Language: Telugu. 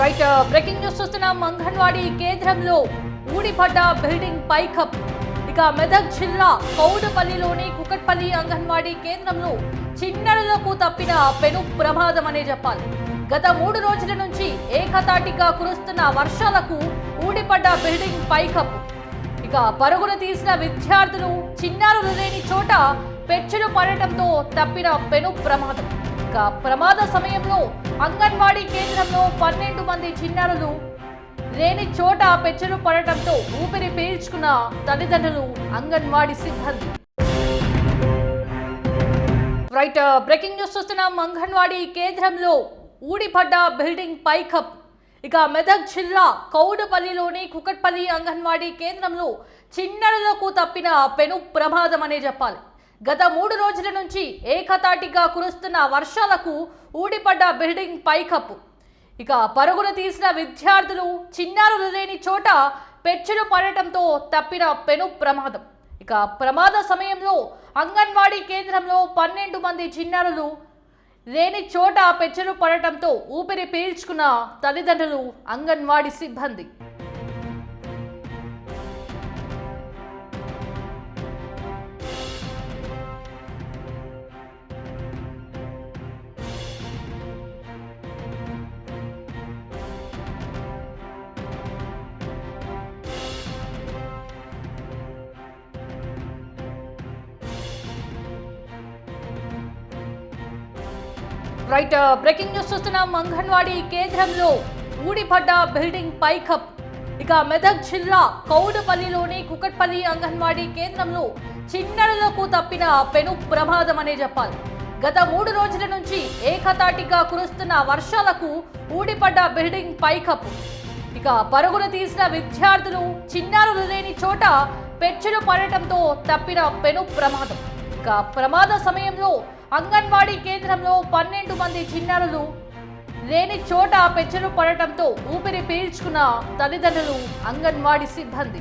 రైట్ uh, బ్రేకింగ్ న్యూస్ చూస్తున్నాం. అంగన్వాడీ కేంద్రంలో ఊడిపడ్డ బిల్డింగ్ పైకప్ ఇక మెదక్ జిల్లా కౌడపల్లిలోని కుకట్పల్లి అంగన్వాడీ కేంద్రంలో చిన్నలకు తప్పిన పెను ప్రమాదం అనే చెప్పాలి. గత మూడు రోజుల నుంచి ఏకతాటిగా కురుస్తున్న వర్షాలకు ఊడిపడ్డ బిల్డింగ్ పైకప్ ఇక పరుగులు తీసిన విద్యార్థులు చిన్నారులు లేని చోట పెచ్చులు పడటంతో తప్పిన పెను ప్రమాదం. ఇక ప్రమాద సమయంలో అంగన్వాడీ కేంద్రంలో పన్నెండు మంది చిన్నారులు లేని చోట పెచ్చలు పడటంతో ఊపిరి పీల్చుకున్న తల్లిదండ్రులు అంగన్వాడీ సిబ్బంది. రైట్ బ్రేకింగ్ న్యూస్ చూస్తున్నాం. అంగన్వాడీ కేంద్రంలో ఊడిపడ్డ బిల్డింగ్ పైకప్. ఇక మెదక్ జిల్లా కౌడపల్లిలోని కుకట్పల్లి అంగన్వాడీ కేంద్రంలో చిన్నలకు తప్పిన పెను ప్రమాదం అనే చెప్పాలి. గత మూడు రోజుల నుంచి ఏకతాటిగా కురుస్తున్న వర్షాలకు ఊడిపడ్డ బిల్డింగ్ పైకప్పు. ఇక పరుగులు తీసిన విద్యార్థులు చిన్నారులు లేని చోట పెచ్చులు పడటంతో తప్పిన పెను ప్రమాదం. ఇక ప్రమాద సమయంలో అంగన్వాడీ కేంద్రంలో పన్నెండు మంది చిన్నారులు లేని చోట పెచ్చులు పడటంతో ఊపిరి పీల్చుకున్న తల్లిదండ్రులు అంగన్వాడీ సిబ్బంది. రైట్ uh, బ్రేకింగ్ న్యూస్ చూస్తున్నాం. అంగన్వాడీ కేంద్రంలో ఊడిపడ్డ బిల్డింగ్ పైకప్. ఇక మెదక్ జిల్లా కౌడపల్లిలోని కుకట్పల్లి అంగన్వాడీ కేంద్రంలో చిన్నలకు తప్పిన పెను ప్రమాదం అనే చెప్పాలి. గత మూడు రోజుల నుంచి ఏకతాటిగా కురుస్తున్న వర్షాలకు ఊడిపడ్డ బిల్డింగ్ పైకప్. ఇక పరుగులు తీసిన విద్యార్థులు చిన్నారులు లేని చోట పెచ్చులు పడటంతో తప్పిన పెను ప్రమాదం. ఇక ప్రమాద సమయంలో అంగన్వాడీ కేంద్రంలో పన్నెండు మంది చిన్నారులు లేని చోట పెచ్చలు పడటంతో ఊపిరి పీల్చుకున్న తల్లిదండ్రులు అంగన్వాడీ సిబ్బంది.